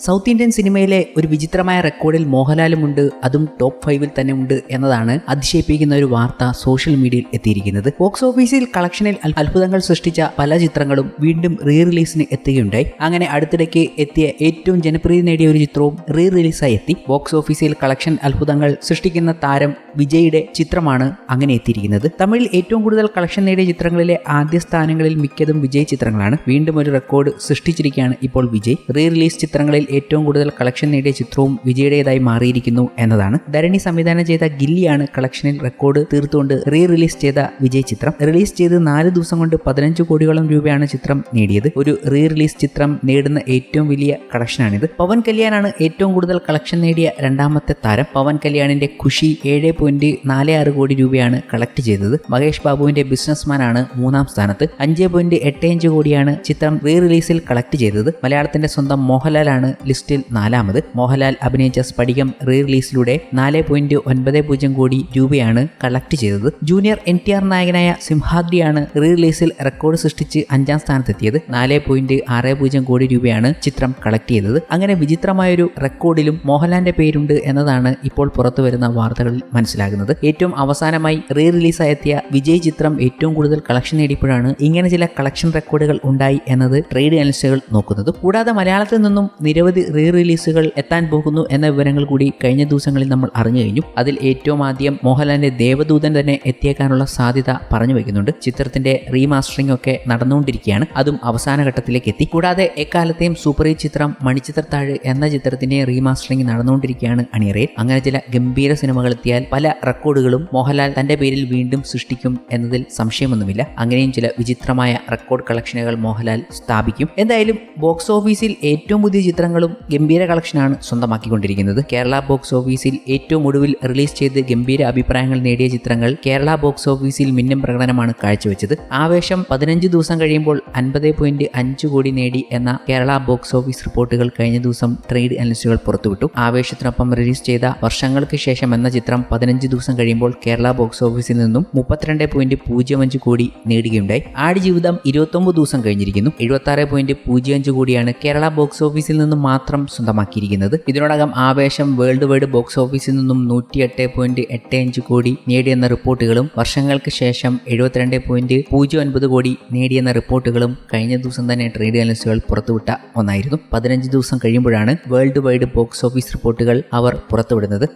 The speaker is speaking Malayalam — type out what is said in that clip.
സൗത്ത് ഇന്ത്യൻ സിനിമയിലെ ഒരു വിചിത്രമായ റെക്കോർഡിൽ മോഹൻലാലും ഉണ്ട് അതും ടോപ്പ് ഫൈവിൽ തന്നെ ഉണ്ട് എന്നതാണ് അതിശയിപ്പിക്കുന്ന ഒരു വാർത്ത സോഷ്യൽ മീഡിയയിൽ എത്തിയിരിക്കുന്നത്. ബോക്സ് ഓഫീസിൽ കളക്ഷനിൽ അത്ഭുതങ്ങൾ സൃഷ്ടിച്ച പല ചിത്രങ്ങളും വീണ്ടും റീ റിലീസിന് എത്തുകയുണ്ടായി. അങ്ങനെ അടുത്തിടയ്ക്ക് എത്തിയ ഏറ്റവും ജനപ്രീതി നേടിയ ഒരു ചിത്രവും റീ റിലീസായി എത്തി. ബോക്സ് ഓഫീസിൽ കളക്ഷൻ അത്ഭുതങ്ങൾ സൃഷ്ടിക്കുന്ന താരം വിജയുടെ ചിത്രമാണ് അങ്ങനെ എത്തിയിരിക്കുന്നത്. തമിഴിൽ ഏറ്റവും കൂടുതൽ കളക്ഷൻ നേടിയ ചിത്രങ്ങളിലെ ആദ്യ സ്ഥാനങ്ങളിൽ മിക്കതും വിജയ് ചിത്രങ്ങളാണ്. വീണ്ടും ഒരു റെക്കോർഡ് സൃഷ്ടിച്ചിരിക്കുകയാണ് ഇപ്പോൾ വിജയ്. റീ റിലീസ് ചിത്രങ്ങളിൽ ഏറ്റവും കൂടുതൽ കളക്ഷൻ നേടിയ ചിത്രവും വിജയുടേതായി മാറിയിരിക്കുന്നു എന്നതാണ്. ധരണി സംവിധാനം ചെയ്ത ഗില്ലിയാണ് കളക്ഷനിൽ റെക്കോർഡ് തീർത്തുകൊണ്ട് റീ റിലീസ് ചെയ്ത വിജയ് ചിത്രം. റിലീസ് ചെയ്ത് നാല് ദിവസം കൊണ്ട് പതിനഞ്ച് കോടിയോളം രൂപയാണ് ചിത്രം നേടിയത്. ഒരു റീ റിലീസ് ചിത്രം നേടുന്ന ഏറ്റവും വലിയ കളക്ഷനാണിത് പവൻ കല്യാണാണ് ഏറ്റവും കൂടുതൽ കളക്ഷൻ നേടിയ രണ്ടാമത്തെ താരം. പവൻ കല്യാണിന്റെ ഖുഷി ഏഴ് പോയിന്റ് നാല് ആറ് കോടി രൂപയാണ് കളക്ട് ചെയ്തത്. മഹേഷ് ബാബുവിന്റെ ബിസിനസ്മാൻ ആണ് മൂന്നാം സ്ഥാനത്ത്. അഞ്ച് പോയിന്റ് എട്ട് അഞ്ച് കോടിയാണ് ചിത്രം റീ റിലീസിൽ കളക്ട് ചെയ്തത്. മലയാളത്തിന്റെ സ്വന്തം മോഹൻലാലാണ് ലിസ്റ്റിൽ നാലാമത്. മോഹൻലാൽ അഭിനയിച്ച സ്ഫടികം റീ റിലീസിലൂടെ നാല് പോയിന്റ് ഒൻപത് പൂജ്യം കോടി രൂപയാണ് കളക്ട് ചെയ്തത്. ജൂനിയർ എൻ ടി ആർ നായകനായ സിംഹാദ്രിയാണ് റീ റിലീസിൽ റെക്കോർഡ് സൃഷ്ടിച്ച് അഞ്ചാം സ്ഥാനത്തെത്തിയത്. നാല് പോയിന്റ് ആറ് പൂജ്യം കോടി രൂപയാണ് ചിത്രം കളക്ട് ചെയ്തത്. അങ്ങനെ വിചിത്രമായൊരു റെക്കോർഡിലും മോഹൻലാലിന്റെ പേരുണ്ട് എന്നതാണ് ഇപ്പോൾ പുറത്തു വരുന്ന വാർത്തകളിൽ മനസ്സിലാകുന്നത്. ഏറ്റവും അവസാനമായി റീ റിലീസായെത്തിയ വിജയ് ചിത്രം ഏറ്റവും കൂടുതൽ കളക്ഷൻ നേടിയപ്പോഴാണ് ഇങ്ങനെ ചില കളക്ഷൻ റെക്കോർഡുകൾ ഉണ്ടായി എന്നത് ട്രേഡ് അനലിസ്റ്റുകൾ നോക്കുന്നത്. കൂടാതെ മലയാളത്തിൽ നിന്നും നിരവധി റീ റിലീസുകൾ എത്താൻ പോകുന്നു എന്ന വിവരങ്ങൾ കൂടി കഴിഞ്ഞ ദിവസങ്ങളിൽ നമ്മൾ അറിഞ്ഞു കഴിഞ്ഞു. അതിൽ ഏറ്റവും ആദ്യം മോഹൻലാലിന്റെ ദേവദൂതൻ തന്നെ എത്തിയേക്കാനുള്ള സാധ്യത പറഞ്ഞു വെക്കുന്നുണ്ട്. ചിത്രത്തിന്റെ റീമാസ്റ്ററിംഗ് ഒക്കെ നടന്നുകൊണ്ടിരിക്കുകയാണ്. അതും അവസാന ഘട്ടത്തിലേക്ക് എത്തി. കൂടാതെ എക്കാലത്തെയും സൂപ്പർ ഹിറ്റ് ചിത്രം മണിച്ചിത്രത്താഴ് എന്ന ചിത്രത്തിന്റെ റീമാസ്റ്ററിംഗ് നടന്നുകൊണ്ടിരിക്കുകയാണ് അണിയറയിൽ. അങ്ങനെ ചില ഗംഭീര സിനിമകൾ എത്തിയാൽ പല റെക്കോർഡുകളും മോഹൻലാൽ തന്റെ പേരിൽ വീണ്ടും സൃഷ്ടിക്കും എന്നതിൽ സംശയമൊന്നുമില്ല. അങ്ങനെയും ചില വിചിത്രമായ റെക്കോർഡ് കളക്ഷനുകൾ മോഹൻലാൽ സ്ഥാപിക്കും. എന്തായാലും ബോക്സ് ഓഫീസിൽ ഏറ്റവും പുതിയ ചിത്രങ്ങളും ഗംഭീര കളക്ഷനാണ് സ്വന്തമാക്കിക്കൊണ്ടിരിക്കുന്നത്. കേരള ബോക്സ് ഓഫീസിൽ ഏറ്റവും ഒടുവിൽ റിലീസ് ചെയ്ത് ഗംഭീര അഭിപ്രായങ്ങൾ നേടിയ ചിത്രങ്ങൾ കേരള ബോക്സ് ഓഫീസിൽ മിന്നം പ്രകടനമാണ് കാഴ്ചവെച്ചത്. ആവേശം പതിനഞ്ച് ദിവസം കഴിയുമ്പോൾ അൻപത് പോയിന്റ് അഞ്ച് കോടി നേടി എന്ന കേരള ബോക്സ് ഓഫീസ് റിപ്പോർട്ടുകൾ കഴിഞ്ഞ ദിവസം ട്രേഡ് അനലിസ്റ്റുകൾ പുറത്തുവിട്ടു. ആവേശത്തിനൊപ്പം റിലീസ് ചെയ്ത വർഷങ്ങൾക്ക് ശേഷം എന്ന ചിത്രം പതിനഞ്ച് ദിവസം കഴിയുമ്പോൾ കേരള ബോക്സ് ഓഫീസിൽ നിന്നും മുപ്പത്തിരണ്ട് പോയിന്റ് പൂജ്യം അഞ്ച് കോടി നേടുകയുണ്ടായി. ആടുജീവിതം ഇരുപത്തൊമ്പത് ദിവസം കഴിഞ്ഞിരിക്കുന്നു. എഴുപത്തി ആറ് പോയിന്റ് പൂജ്യം അഞ്ച് കോടിയാണ് കേരള ബോക്സ് ഓഫീസിൽ നിന്നും മാത്രം സ്വന്തമാക്കിയിരിക്കുന്നത്. ഇതിനോടകം ആവേശം വേൾഡ് വൈഡ് ബോക്സ് ഓഫീസിൽ നിന്നും നൂറ്റിയെട്ട് പോയിന്റ് എട്ട് അഞ്ച് കോടി നേടിയെന്ന റിപ്പോർട്ടുകളും വർഷങ്ങൾക്ക് ശേഷം എഴുപത്തിരണ്ട് പോയിന്റ് പൂജ്യം ഒൻപത് കോടി നേടിയെന്ന റിപ്പോർട്ടുകളും കഴിഞ്ഞ ദിവസം തന്നെ ട്രേഡ് അനലിസ്റ്റുകൾ പുറത്തുവിട്ട ഒന്നായിരുന്നു. പതിനഞ്ച് ദിവസം കഴിയുമ്പോഴാണ് വേൾഡ് വൈഡ് ബോക്സ് ഓഫീസ് റിപ്പോർട്ടുകൾ അവർ പുറത്തുവിടുന്നത്.